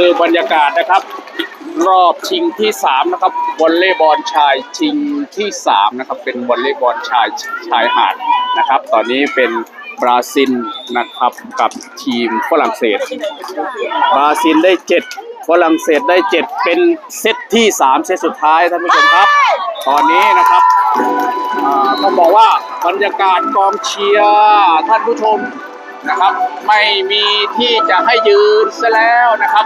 คือบรรยากาศนะครับ รอบชิงที่สามนะครับวอลเลย์บอลชายชิงที่สามนะครับเป็นวอลเลย์บอลชายชายหาดนะครับ ตอนนี้เป็นบราซิลนะครับกับทีมฝรั่งเศส บราซิลได้เจ็ดฝรั่งเศสได้เจ็ดเป็นเซตที่สามเซตสุดท้ายท่านผู้ชมครับ ตอนนี้นะครับต้องบอกว่าบรรยากาศกองเชียร์ท่านผู้ชม นะครับ ไม่มีที่จะให้ยืนซะแล้วนะครับ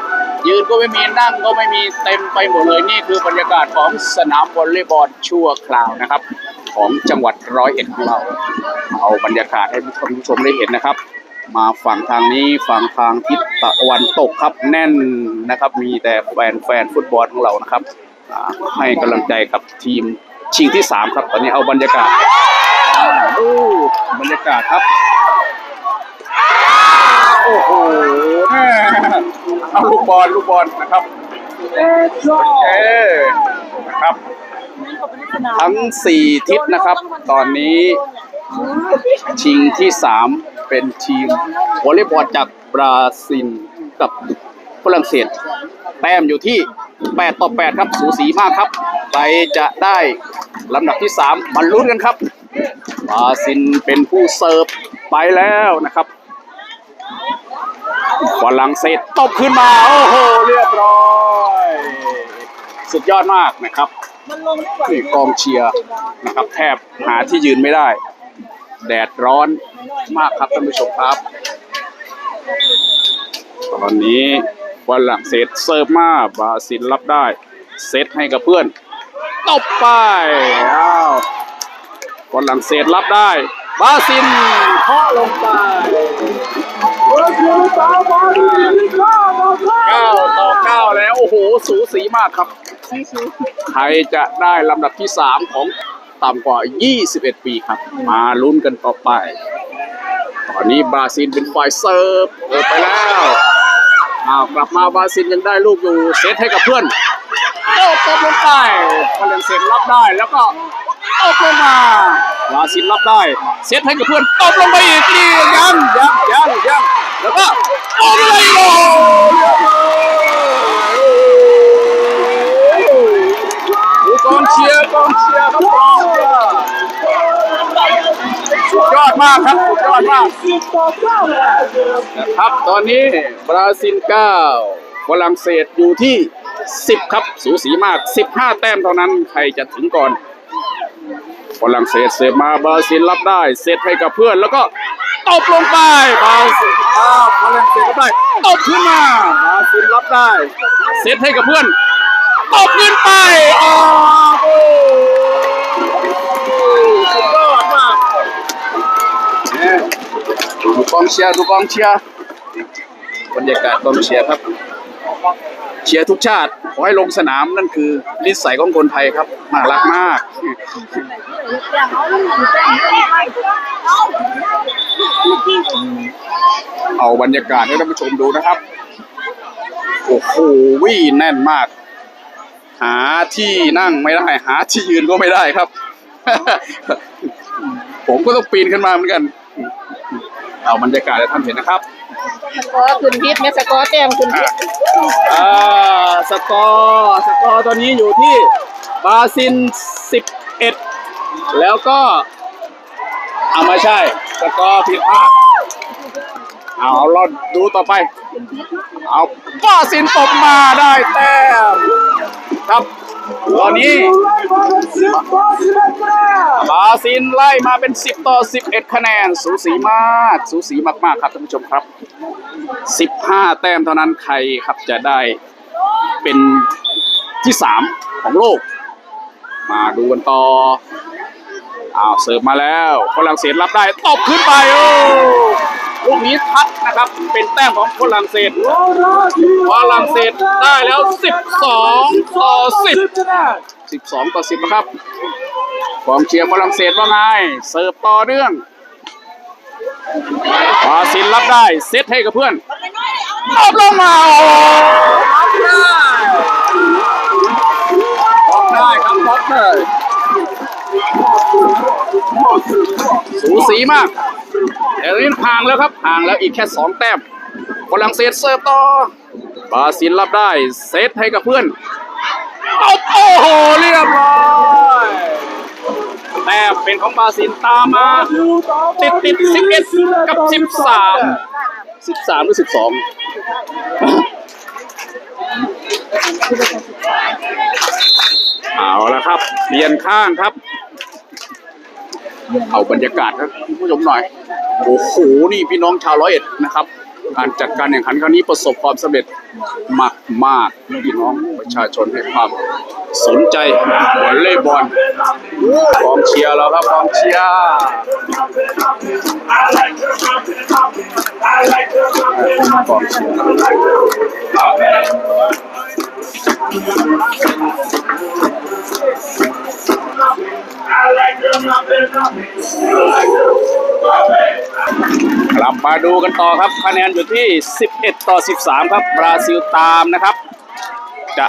ยืนก็ไม่มีนั่งก็ไม่มีเต็มไปหมดเลยนี่คือบรรยากาศของสนามวอลเลย์บอลชั่วคราวนะครับ ของจังหวัดร้อยเอ็ดของเรา เอาบรรยากาศให้ท่านผู้ชมได้เห็นนะครับ มาฝั่งทางนี้ฝั่งทางทิศตะวันตกครับแน่นนะครับ มีแต่แฟนแฟนฟุตบอลของเรานะครับให้กำลังใจกับทีมชิงที่สามครับ ตอนนี้เอาบรรยากาศดูบรรยากาศครับ โอ้โหแม่เอาลูกบอลลูกบอลนะครับเออนะครับ ทั้งสี่ทิศนะครับ ตอนนี้ชิงที่สามเป็นทีมวอลเลย์บอลจากบราซิลกับฝรั่งเศส แต้มอยู่ที่ 8 ต่อ 8 ครับ สูสีมากครับ ใครจะได้ลำดับที่ 3มาลุ้นกันครับบราซิลเป็นผู้เสิร์ฟไปแล้วนะครับ ฝรั่งเศสตบขึ้นมา โอ้โห เรียบร้อย สุดยอดมากนะครับนี่กองเชียร์นะครับ แทบหาที่ยืนไม่ได้ แดดร้อนมากครับท่านผู้ชมครับ ตอนนี้ฝรั่งเศสเสิร์ฟมาบาซิลรับได้ เซตให้กับเพื่อนตบไปอ้าวฝรั่งเศสรับได้ บราซิลเคาะลงไปเก้าต่อเก้าแล้วโอ้โหสูสีมากครับ ใครจะได้ลำดับที่3ของต่ำกว่า 21 ปีครับ มาลุ้นกันต่อไป ตอนนี้บราซิลเป็นฝ่ายเสิร์ฟเปิดไปแล้วอ้าวกลับมาบราซิลยังได้ลูกอยู่เซตให้กับเพื่อนโอ้ตบลงไปฝรั่งเศสรับได้แล้วก็ตบลงมา บราซิลรับได้ เซตให้กับเพื่อนตบลงไปอีกนี่ยังยังยังยังแล้วก็ตบเลยโอ้เรียบร้อยกองเชียร์กองเชียร์ครับกองเชียร์สุดยอดมากครับยอดมากนะครับ ตอนนี้บราซิล9ฝรั่งเศสอยู่ที่ 10 ครับ สูสีมาก 15 แต้มเท่านั้น ใครจะถึงก่อน ฝรั่งเศสเสิร์ฟมาบราซิลรับได้เซตให้กับเพื่อนแล้วก็ตบลงไปบราซิลอ้าวฝรั่งเศสรับได้ตบขึ้นมาบราซิลรับได้เซตให้กับเพื่อนตบขึ้นไปอ้าวโอ้โหสุดยอดมากเนี่ยดูกองเชียร์ดูกองเชียร์บรรยากาศกองเชียร์ครับ เชียร์ทุกชาติ ขอให้ลงสนามนั่นคือนิสัยของคนไทยครับน่ารักมาก เอาบรรยากาศให้ท่านผู้ชมดูนะครับ โอ้โหวิ่แน่นมาก หาที่นั่งไม่ได้ หาที่ยืนก็ไม่ได้ครับ ผมก็ต้องปีนขึ้นมาเหมือนกัน เอาบรรยากาศให้ท่านเห็นนะครับ สกอร์ขึ้นพิษแม่สกอร์แต้มขึ้นพิษอ่าสกอร์สกอร์ตอนนี้อยู่ที่บาซิล11แล้วก็เอาไม่ใช่ สกอร์ผิดพลาดเอาเราดูต่อไป เอาบาซิลตบมาได้แต้มครับ ตอนนี้บาซิลไล่มาเป็น 10 ต่อ 11 คะแนน สูสีมาก สูสีมาก ๆ ครับท่านผู้ชมครับ 15 แต้มเท่านั้นใครครับจะได้เป็นที่ 3 ของโลก มาดูกันต่อ อ้าว เสิร์ฟมาแล้วฝรั่งเศสรับได้ ตบขึ้นไป โอ้ ลูกนี้ทัดนะครับ เป็นแต้มของฝรั่งเศสฝรั่งเศสได้แล้ว 12 ต่อ 10 12 ต่อ 10 นะครับกองเชียร์ฝรั่งเศสว่าไง เสิร์ฟต่อเนื่องบราซิลรับได้ เซตให้กับเพื่อนตบลงมาบล็อกได้ได้ครับบล็อกได้สูสีมาก แต่ตอนห่างแล้วครับห่างแล้วอีกแค่สองแต้มฝรั่งเศสเสิร์ฟต่อบาซิลรับได้เซตให้กับเพื่อนโอ้โหเรียบร้อยแต้มเป็นของบาซิลตามมา ติดติดสิบเอ็ดกับสิบสามสิบสามหรือสิบสองเอาละครับเปลี่ยนข้างครับ เอาบรรยากาศครับคุณผู้ชมหน่อย โอ้โห นี่พี่น้องชาวร้อยเอ็ดนะครับ การจัดการแข่งขันครั้งนี้ประสบความสำเร็จมากมากพี่น้องประชาชนให้ความสนใจวอลเลย์บอลกองเชียร์เราครับกองเชียร์กองเชียร์ กลับมาดูกันต่อครับคะแนนอยู่ที่ 11 ต่อ 13 ครับบราซิลตามนะครับ จะ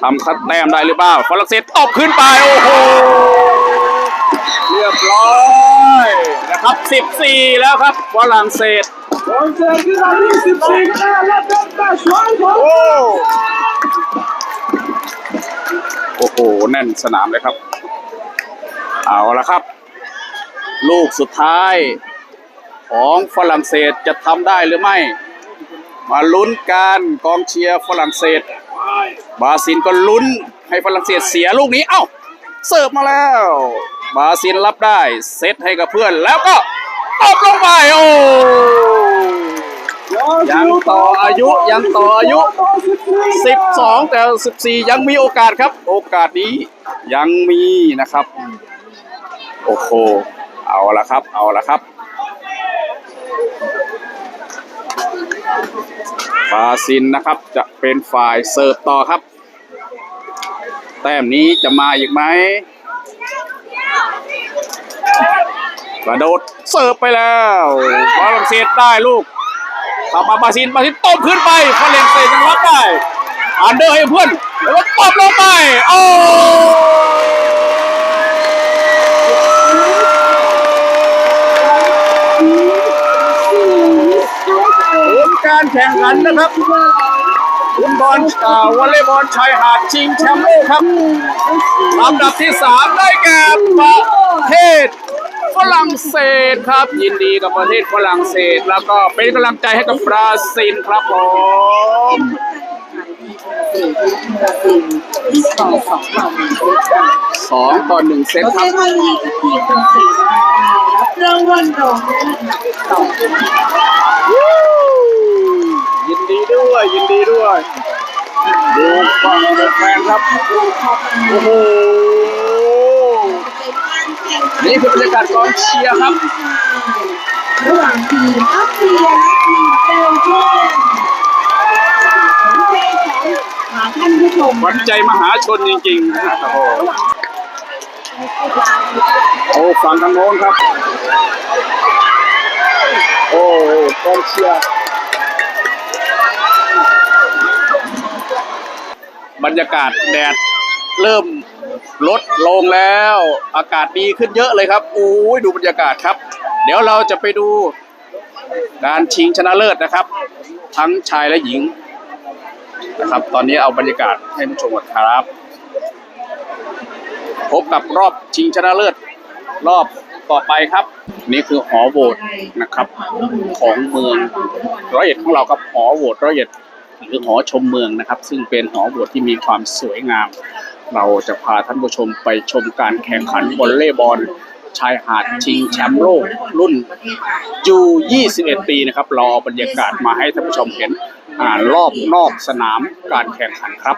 ทำคัดแต้มได้หรือเปล่าฝรั่งเศสตบขึ้นไป โอ้โห เรียบร้อยนะครับ 14 แล้วครับฝรั่งเศส18 ali, 14คะแนนและเป็นแต้มช่วยผมโอ้โห แน่นสนามเลยครับ เอาละครับ ลูกสุดท้าย ของฝรั่งเศสจะทำได้หรือไม่ มาลุ้นกันกองเชียร์ฝรั่งเศส บาซิลก็ลุ้นให้ฝรั่งเศสเสียลูกนี้เอ้าเสิร์ฟมาแล้ว บาซิลรับได้ เซตให้กับเพื่อนแล้วก็ตบลงไปโอ้ยังต่ออายุยังต่ออายุ 12 แต่ 14 ยังมีโอกาสครับ โอกาสนี้ยังมีนะครับ โอ้โหเอาละครับ เอาละครับบราซินนะครับจะเป็นฝ่ายเสิร์ฟต่อครับ แต้มนี้จะมาอีกไหมกระโดดเสิร์ฟไปแล้วฝรั่งเศสได้ลูกทำมาบราซินบาซินตบขึ้นไปฝรั่งเศสยังรับได้อันเดอร์ให้เพื่อนแล้วก็ตบลงไปโอ้ การแข่งขันนะครับฟุตบอลชาววอลเลย์บอลชายหาดชิงแชมป์โลกครับลำดับที่ 3 ได้แก่ประเทศฝรั่งเศสครับ ยินดีกับประเทศฝรั่งเศส แล้วก็เป็นกำลังใจให้กับบราซิลครับผมที่สองสองต่อหนึ่งเซตค่ะสองต่อหนึ่งเซตประคเทรับศไทยมีทีมเป็นสี่รับรางวัลรองอันดับสองยิ นดีด้วย ยินดีด้วย ดูฟังดูแฟนครับ โอ้โห นี่คือบรรยากาศกองเชียร์ครับ ระหว่างทีมออสเตรียและทีมเบลเยียมหาท่านผู้ชมขวัญใจมหาชนจริงๆนะครับโอ้โหโอ้ฝั่งทางโน้นครับ โอ้กองเชียร์ บรรยากาศแดดเริ่มลดลงแล้ว อากาศดีขึ้นเยอะเลยครับโอ้ยดูบรรยากาศครับ เดี๋ยวเราจะไปดูการชิงชนะเลิศนะครับ ทั้งชายและหญิงนะครับ ตอนนี้เอาบรรยากาศให้ผู้ชมก่อนครับ พบกับรอบชิงชนะเลิศ รอบต่อไปครับ นี่คือหอโหวตนะครับ ของเมืองร้อยเอ็ดของเราครับหอโหวตร้อยเอ็ด หรือหอชมเมืองนะครับ ซึ่งเป็นหอโหวตที่มีความสวยงาม เราจะพาท่านผู้ชมไปชมการแข่งขันวอลเลย์บอลชายหาดชิงแชมป์โลกรุ่นยู21 ปีนะครับเราเอาบรรยากาศมาให้ท่านผู้ชมเห็นรอบนอกสนามการแข่งขันครับ